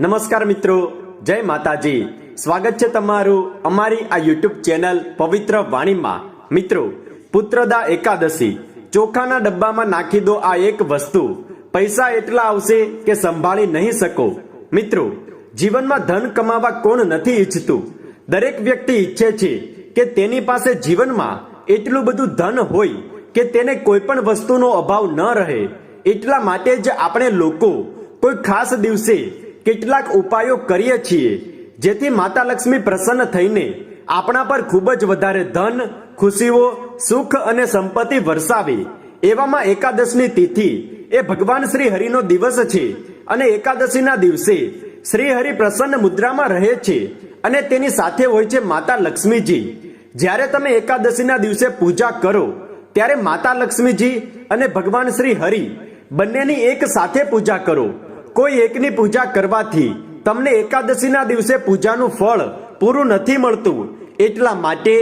નમસ્કાર મિત્રો, જય માતાજી. સ્વાગત છે તમારું અમારી આ યુટ્યુબ ચેનલ પવિત્ર વાણીમાં. મિત્રો, પુત્રદા એકાદશી. ચોખાના ડબ્બામાં નાખી દો આ એક વસ્તુ. પૈસા એટલા આવશે કે સંભાળી નહીં શકો. મિત્રો, જીવનમાં ધન કમાવા કોણ નથી ઈચ્છતું? દરેક વ્યક્તિ ઈચ્છે છે કે તેની પાસે જીવનમાં એટલું બધું ધન હોય કે તેને કોઈ પણ વસ્તુનો અભાવ ન રહે. એટલા માટે જ આપણે લોકો કોઈ ખાસ દિવસે કેટલાક ઉપાયો કરીએ છીએ, જેથી માતા લક્ષ્મી પ્રસન્ન થઈને આપણા પર ખૂબ જ વધારે ધન, ખુશીઓ, સુખ અને સંપત્તિ વરસાવે. એવામાં એકાદશની તિથિ એ ભગવાન શ્રી હરિનો દિવસ છે અને એકાદશીના દિવસે શ્રી હરિ પ્રસન્ન મુદ્રામાં રહે છે અને તેની સાથે હોય છે માતા લક્ષ્મીજી. જ્યારે તમે એકાદશીના દિવસે પૂજા કરો, ત્યારે માતા લક્ષ્મીજી અને ભગવાન શ્રી હરિ બંનેની એક સાથે પૂજા કરો. કોઈ એકની પૂજા કરવાથી તમને એકાદશીના દિવસે પૂજાનું ફળ પૂરું નથી મળતું. એટલા માટે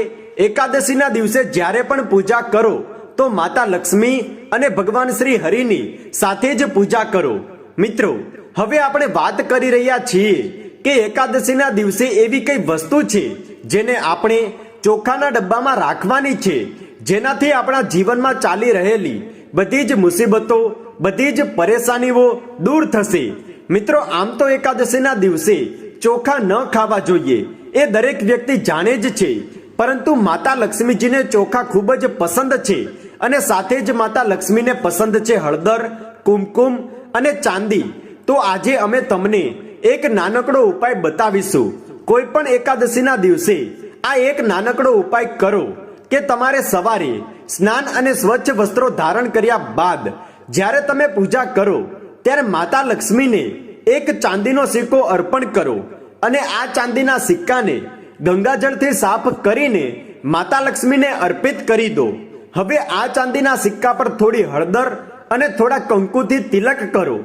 એકાદશીના દિવસે જ્યારે પણ પૂજા કરો, તો માતા લક્ષ્મી અને ભગવાન શ્રી હરિની સાથે જ પૂજા કરો. મિત્રો, હવે આપણે વાત કરી રહ્યા છીએ કે એકાદશીના દિવસે એવી કઈ વસ્તુ છે જેને આપણે ચોખાના ડબ્બામાં રાખવાની છે, જેનાથી આપણા જીવનમાં ચાલી રહેલી બધી જ મુસીબતો બધી જ પરેશાનીઓ દૂર થશે. મિત્રો, આમ તો એકાદશીના દિવસે ચોખા ન ખાવા જોઈએ. એ દરેક વ્યક્તિ જાણે જ છે. પરંતુ માતા લક્ષ્મીજીને ચોખા ખૂબ જ પસંદ છે અને સાથે જ માતા લક્ષ્મીને પસંદ છે હળદર, કુમકુમ અને ચાંદી. તો આજે અમે તમને એક નાનકડો ઉપાય બતાવીશું. કોઈ પણ એકાદશીના દિવસે આ એક નાનકડો ઉપાય કરો કે તમારે સવારે સ્નાન અને સ્વચ્છ વસ્ત્રો ધારણ કર્યા બાદ જ્યારે તમે પૂજા કરો, ત્યારે માતા લક્ષ્મીને એક ચાંદીનો સિક્કો અર્પણ કરો અને આ ચાંદીના સિક્કાને ગંગાજળથી સાફ કરીને માતા લક્ષ્મીને અર્પિત કરી દો. હવે આ ચાંદીના સિક્કા પર થોડી હળદર અને થોડા કંકુથી તિલક કરો.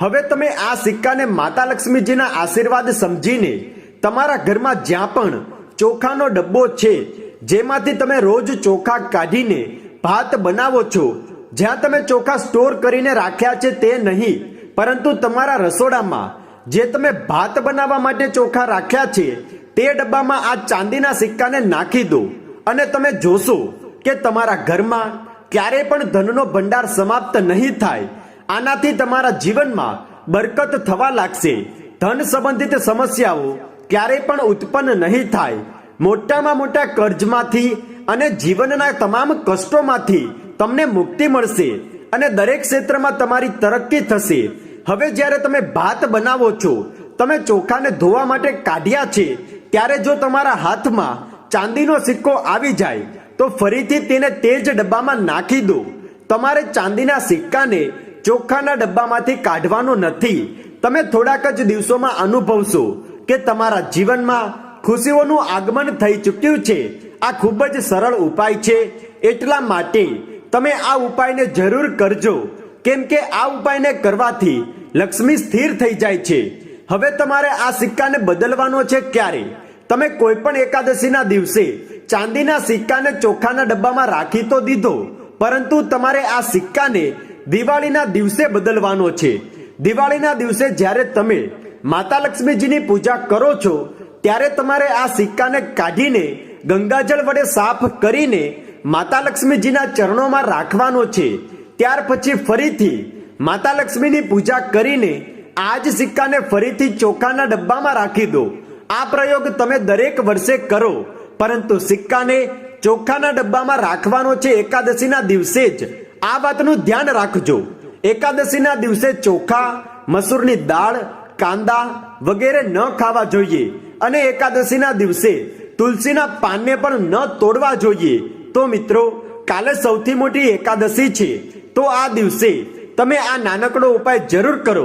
હવે તમે આ સિક્કાને માતા લક્ષ્મીજીના આશીર્વાદ સમજીને તમારા ઘરમાં જ્યાં પણ ચોખાનો ડબ્બો છે, જેમાંથી તમે રોજ ચોખા કાઢીને ભાત બનાવો છો જ્યાં તમે ચોખા સ્ટોર કરીને રાખ્યા છે તે નહીં, પરંતુ તમારા રસોડામાં જે તમે ભાત બનાવવા માટે ચોખા રાખ્યા છે, તે ડબ્બામાં આ ચાંદીના સિક્કાને નાખી દો. અને તમે જોશો કે તમારા ઘરમાં ક્યારે પણ ધનનો ભંડાર સમાપ્ત નહીં થાય. આનાથી તમારા જીવનમાં બરકત થવા લાગશે. ધન સંબંધિત સમસ્યાઓ ક્યારેય પણ ઉત્પન્ન નહીં થાય. મોટામાં મોટા કર્જમાંથી અને જીવનના તમામ કષ્ટોમાંથી તમને મુક્તિ મળશે અને દરેક ક્ષેત્રમાં તમારી તરક્કી થશે. હવે જ્યારે તમે ભાત બનાવો છો, તમે ચોખાને ધોવા માટે કાઢ્યા છે, ત્યારે જો તમારા હાથમાં ચાંદીનો સિક્કો આવી જાય, તો ફરીથી તેને તે જ ડબ્બામાં નાખી દો. તમારે ચાંદીના સિક્કાને ચોખાના ડબ્બામાંથી કાઢવાનો નથી. તમે થોડાક જ દિવસોમાં અનુભવશો કે તમારા જીવનમાં ખુશીઓનું આગમન થઈ ચૂક્યું છે. આ ખૂબ જ સરળ ઉપાય છે. એટલા માટે તમે આ ઉપાયને જરૂર કરજો. કેમ કે આ ઉપાયને કરવાથી લક્ષ્મી સ્થિર થઈ જાય છે. હવે તમારે આ સિક્કાને બદલવાનો છે ક્યારે? તમે કોઈ પણ એકાદશીના દિવસે ચાંદીના સિક્કાને ચોખાના ડબ્બામાં રાખી તો દીધો, પરંતુ તમારે આ સિક્કાને દિવાળીના દિવસે બદલવાનો છે. દિવાળીના દિવસે જ્યારે તમે માતા લક્ષ્મીજીની પૂજા કરો છો, ત્યારે તમારે આ સિક્કાને કાઢીને ગંગાજળ વડે સાફ કરીને માતા લક્ષ્મીજીના ચરણોમાં રાખવાનો છે. ત્યાર પછી ફરીથી માતા લક્ષ્મીની પૂજા કરીને આ જ સિક્કાને ફરીથી ચોખાના ડબ્બામાં રાખી દો. આ પ્રયોગ તમે દરેક વર્ષે કરો, પરંતુ સિક્કાને ચોખાના ડબ્બામાં રાખવાનો છે એકાદશીના દિવસે જ. આ વાતનું ધ્યાન રાખજો. એકાદશીના દિવસે ચોખા, મસૂરની દાળ, કાંદા વગેરે ન ખાવા જોઈએ અને એકાદશીના દિવસે તુલસીના પાનને પણ ન તોડવા જોઈએ. તો મિત્રો, કાલે સૌથી મોટી એકાદશી છે. તો આ દિવસે તમે આ નાનકડો ઉપાય જરૂર કરો,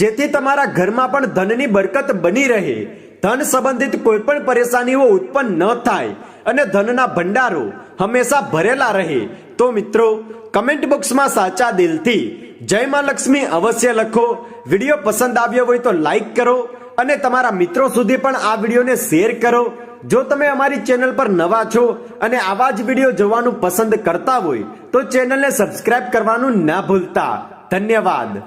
જેથી તમારા ઘરમાં પણ ધનની બરકત બની રહે. ધન સંબંધિત કોઈ પણ પરેશાનીઓ ઉત્પન્ન ન થાય અને ધનના ભંડારો હંમેશા ભરેલા રહે. તો મિત્રો, કમેન્ટ બોક્સમાં સાચા દિલથી જય માં લક્ષ્મી અવશ્ય લખો. વીડિયો પસંદ આવ્યો હોય તો લાઈક કરો અને તમારા મિત્રો સુધી પણ આ વિડીયોને શેર કરો. જો તમે અમારી ચેનલ પર નવા છો અને આવા જ વીડિયો જોવાનું પસંદ કરતા હોય, તો ચેનલને સબસ્ક્રાઇબ કરવાનું ના ભૂલતા. ધન્યવાદ.